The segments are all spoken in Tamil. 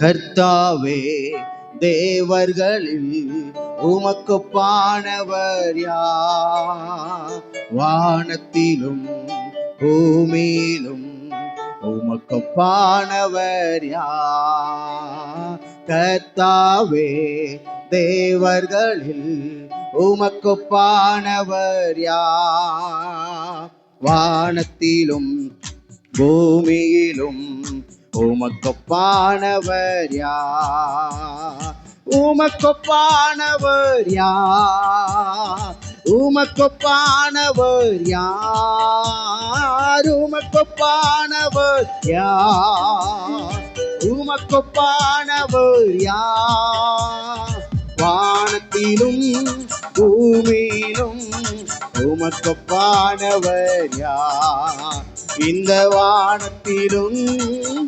கர்த்தாவே தேவர்களில் உமக்கு பானவர் யார்? வானத்திலும் பூமியிலும் உமக்கு பானவர் யார்? கர்த்தாவே தேவர்களில் உமக்கு பானவர் யார்? வானத்திலும் பூமியிலும் உமக்கொப்பானவர் யார்? உமக்கொப்பானவர் யார்? உமக்கொப்பானவர் யார்? உமக்கொப்பானவர் யார்? உமக்கொப்பானவர் யார்? வானத்திலும் பூமியிலும் உமக்கொப்பானவர் யார்? இந்த வானத்திலும்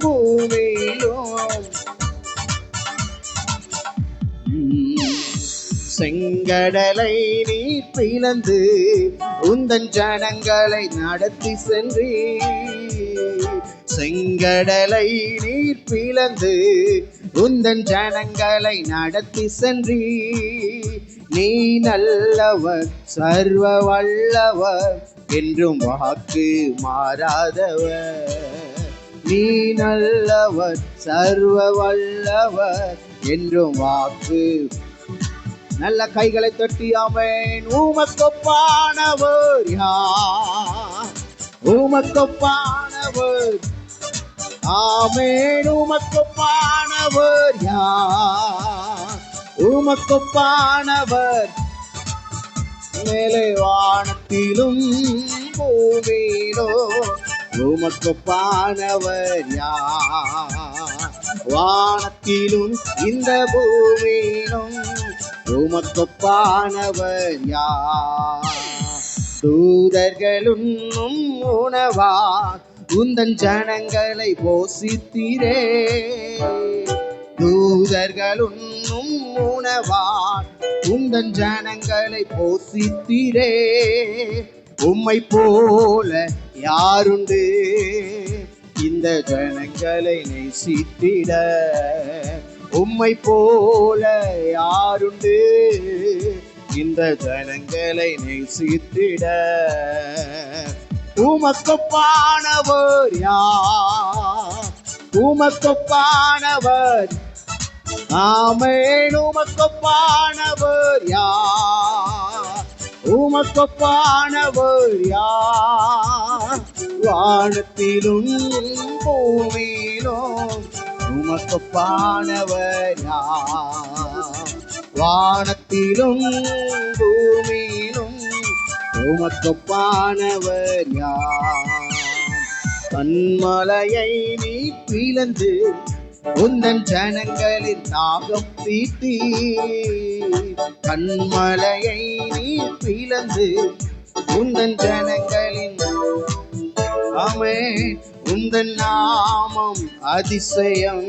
பூமியிலும் செங்கடலை நீ பிளந்து உந்தன் ஜனங்களை நடத்தி சென்றி செங்கடலை நீர் பிளந்து உந்தன் ஜனங்களை நடத்தி சென்றி. நீ நல்லவர் சர்வ வல்லவர் என்றும் வாக்கு மாறாதவர். நீ நல்லவர் சர்வ வல்லவர் என்றும் வாக்கு. நல்ல கைகளை தட்டி அவன் ஊமக்கொப்பானவர் யார்? ஊமக்கொப்பானவர் ஆமேன் உமக்குப்பானவர் யார்? உமக்குப்பானவர். மேலே வானத்திலும் பூமியிலோ உமக்குப்பானவர் யார்? வானத்திலும் இந்த பூமியிலும் உமக்குப்பானவர் யார்? தூதர்களும் உணவாக உந்தன் ஜனங்களை போசித்தீரே. உண்ணும் உணவார் உந்தன் ஜனங்களை போசித்தீரே. உம்மை போல யாருண்டு? இந்த ஜனங்களை நேசித்திட. உம்மை போல யாருண்டு? இந்த ஜனங்களை நேசித்திட. உமக்கொப்பானவர் யார்? உமக்கொப்பானவர். ஆமேன் உமக்கொப்பானவர் யார்? உமக்கொப்பானவர் யார்? வானத்திலும் பூமியிலும் உமக்கொப்பானவர் யார்? வானத்திலும் பூமியிலும் உமக்கொப்பானவர் யார்? கண்மலையை நீ பிளந்து உந்தன் ஜனங்களின் தாகம் தீட்டி கண்மலையை நீ பிளந்து உந்தன் ஜனங்களின் அமே உந்தன் நாமம் அதிசயம்.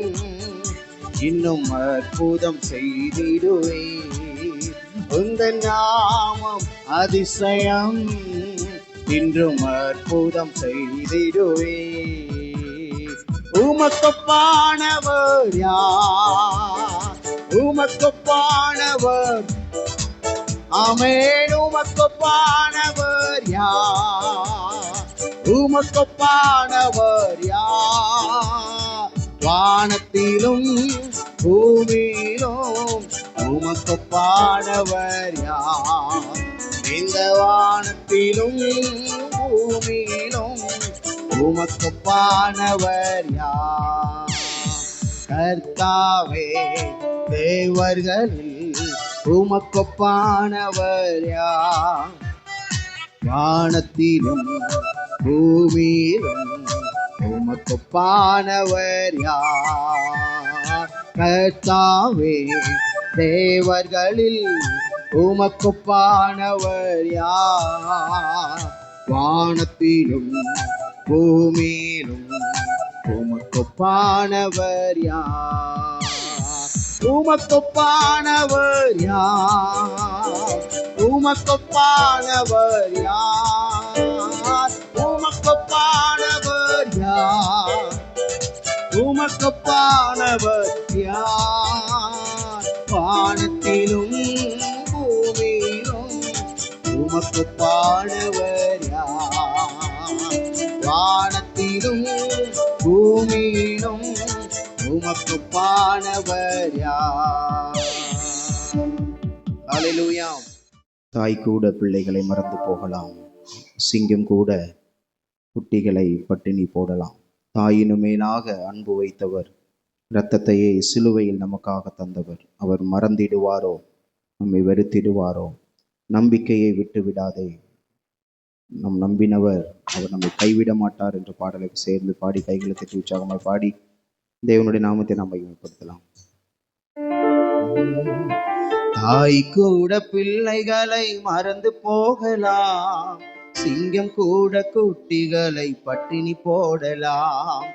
இன்னும் அற்புதம் செய்திடுவேன். உந்த நாமம் அதிசயம். இன்றும் அற்புதம் செய்திடுவே உமக்கொப்பானவர் யார்? உமக்கொப்பானவர். ஆமேன் உமக்கொப்பானவர் யார்? உமக்கொப்பானவர் யார்? வானத்திலும் பூமியிலும் உமக்கு பாடவர் யார்? இந்த வானத்திலும் பூமியிலும் உமக்கு பாடவர் யார்? கர்த்தாவே தேவர்களில் உமக்கு பாடவர் யார்? வானத்திலும் பூமியிலும் உமக்கு பாடவர் யார்? கர்த்தாவே தேவர்களில் உமக்கொப்பானவர் யார்? வானத்திலும் பூமியிலும் உமக்கொப்பானவர் யார்? உமக்கொப்பானவர் யார்? உமக்கொப்பானவர் யார்? உமக்கொப்பானவர் யார்? உமக்கொப்பானவர் உமக்கொப்பானவர் யார்? வானத்திலும் பூமியிலும் உமக்கொப்பானவர் யார்? தாய் கூட பிள்ளைகளை மறந்து போகலாம். சிங்கம் கூட குட்டிகளை பட்டினி போடலாம். தாயினு மேலாக அன்பு வைத்தவர் இரத்தத்தையே சிலுவையில் நமக்காக தந்தவர். அவர் மறந்திடுவாரோ? நம்மை வெறுத்திடுவாரோ? நம்பிக்கையை விட்டு விடாதே. நம் நம்பினவர் அவர் நம்மை கைவிட மாட்டார் என்ற பாடலை சேர்ந்து பாடி கைகளை தட்டி உற்சாகமாய் பாடி தேவனுடைய நாமத்தை நாம் மகிமைப்படுத்தலாம். தாய் கூட பிள்ளைகளை மறந்து போகலாம். சிங்கம் கூட குட்டிகளை பட்டினி போடலாம்.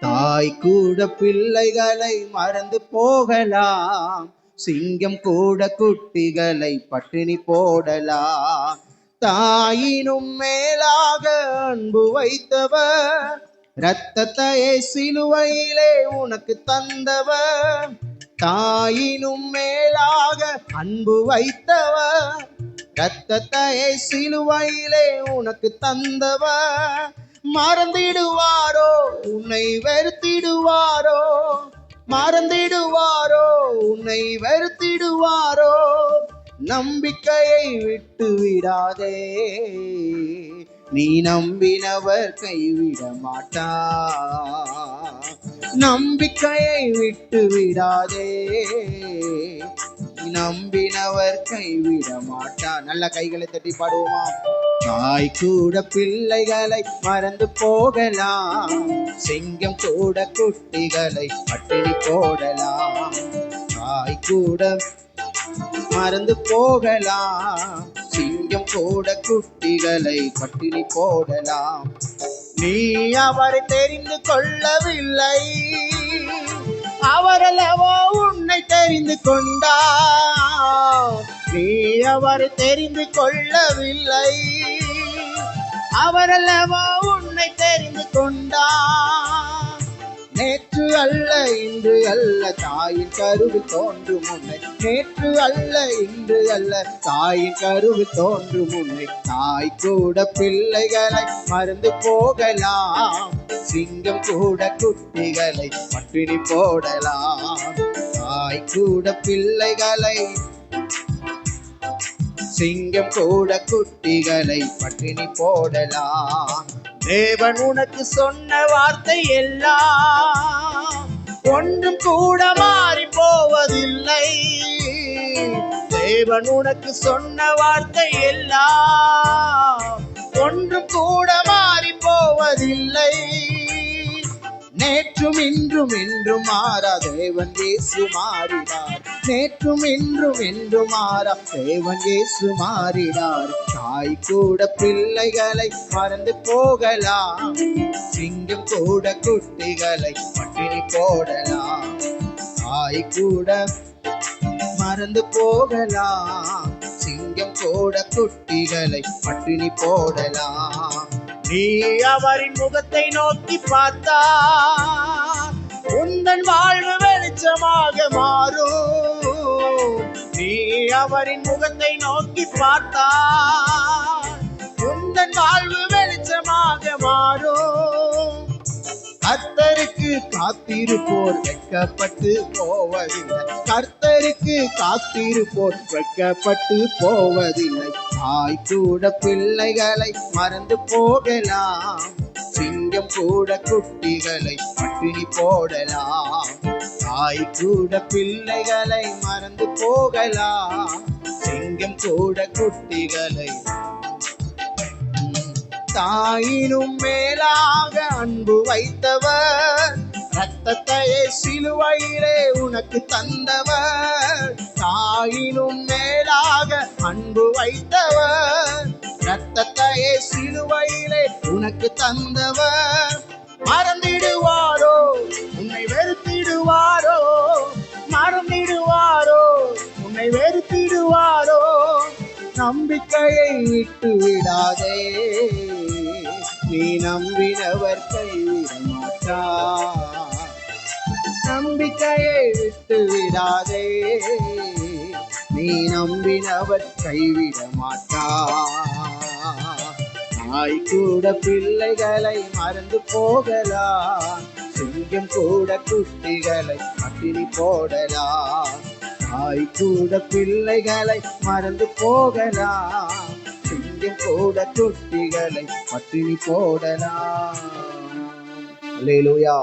தாய் கூட பிள்ளைகளை மறந்து போகலாம். சிங்கம் கூட குட்டிகளை பட்டினி போடலா தாயினும் மேலாக அன்பு வைத்தவர். இரத்தத்தையே சிலுவையிலே உனக்கு தந்தவர். தாயினும் மேலாக அன்பு வைத்தவர். இரத்தத்தையே சிலுவையிலே உனக்கு தந்தவர். மறந்திடுவாரோ? உன்னை வெறுத்திடுவாரோ? மறந்திடுவாரோ? உன்னை வருத்திடுவாரோ நம்பிக்கையை விட்டு விடாதே நீ நம்பினவர் கைவிட மாட்டா நம்பிக்கையை விட்டு விடாதே நம்பினவர் கைவிட மாட்டா நல்ல கைகளை தட்டி பாடுவோமா? தாய் கூட பிள்ளைகளை மறந்து போகலாம். சிங்கம் கூட குட்டிகளை பட்டினி போடலாம். தாய் கூட மறந்து போகலாம். சிங்கம் கூட குட்டிகளை பட்டினி போடலாம். நீ அவரை தெரிந்து கொள்ளவில்லை. அவரல்லவோ உன்னை தெரிந்து கொண்டா நீ அவரை தெரிந்து கொள்ளவில்லை. அவரல்லவா உன்னை தெரிந்து கொண்டா நேற்று அல்ல இன்று அல்ல தாயின் கருவில் தோன்றும் முன்னை நேற்று அல்ல இன்று அல்ல தாயின் கருவில் தோன்றும் முன்னை தாய் கூட பிள்ளைகளை மறந்து போகலாம். சிங்கம் கூட குட்டிகளை பட்டினி போடலாம். தாய் கூட பிள்ளைகளை சிங்கம் கூட குட்டிகளை பட்டினி போடலாம். தேவன் உனக்கு சொன்ன வார்த்தை எல்லாம் ஒன்றும் கூட மாறி போவதில்லை. தேவன் உனக்கு சொன்ன வார்த்தை எல்லாம் ஒன்றும் கூட மாறி போவதில்லை. நேற்றும் இன்றும் என்றும் மாறா தேவன் இயேசு மாறினார். நேற்றும் இன்றும் என்றும் மாறா தேவன் இயேசு மாறினார். தாய் கூட பிள்ளைகளை மறந்து போகலாம். சிங்கம் கூட குட்டிகளை பட்டினி போடலாம். தாய் கூட மறந்து போகலாம். சிங்கம் கூட குட்டிகளை பட்டினி போடலாம். நீ அவரின் முகத்தை நோக்கி பார்த்தா உந்தன் வாழ்வு வெளிச்சமாக மாறும். நீ அவரின் முகத்தை நோக்கி பார்த்தா உந்தன் வாழ்வு காத்திருப்போர் வெட்கப்பட்டு போவதில்லை. கர்த்தருக்கு காத்திருப்போர் வெட்கப்பட்டு போவதில்லை. தாய் கூட பிள்ளைகளை மறந்து போகலாம். சிங்கம் கூட குட்டிகளை பட்டினி போடலாம். தாய் கூட பிள்ளைகளை மறந்து போகலாம். சிங்கம் கூட குட்டிகளை தாயினும் மேலாக அன்பு வைத்தவர். ரத்தத்தையே சிலுவையிலே உனக்கு தந்தவர். தாயினும் மேலாக அன்பு வைத்தவர். ரத்தத்தையே சிலுவையிலே உனக்கு தந்தவர். மறந்திடுவாரோ? உன்னை வெறுத்திடுவாரோ? மறந்திடுவாரோ? உன்னை வெறுத்திடுவாரோ? நம்பிக்கையை விட்டு விடாதே. நீ நம்பினவர் கைவிடமாட்டா நம்பிக்கையை விட்டு விடாதே. நீ நம்பினவர் கைவிடமாட்டா நாய் கூட பிள்ளைகளை மறந்து போகலாம் சிங்கம் கூட குட்டிகளை அட்டினி போடலாம் தாய் கூட பிள்ளைகளை மறந்து போகலாம் சிங்கம் கூட துட்டிகளை பட்டினி போடலாம். அல்லேலூயா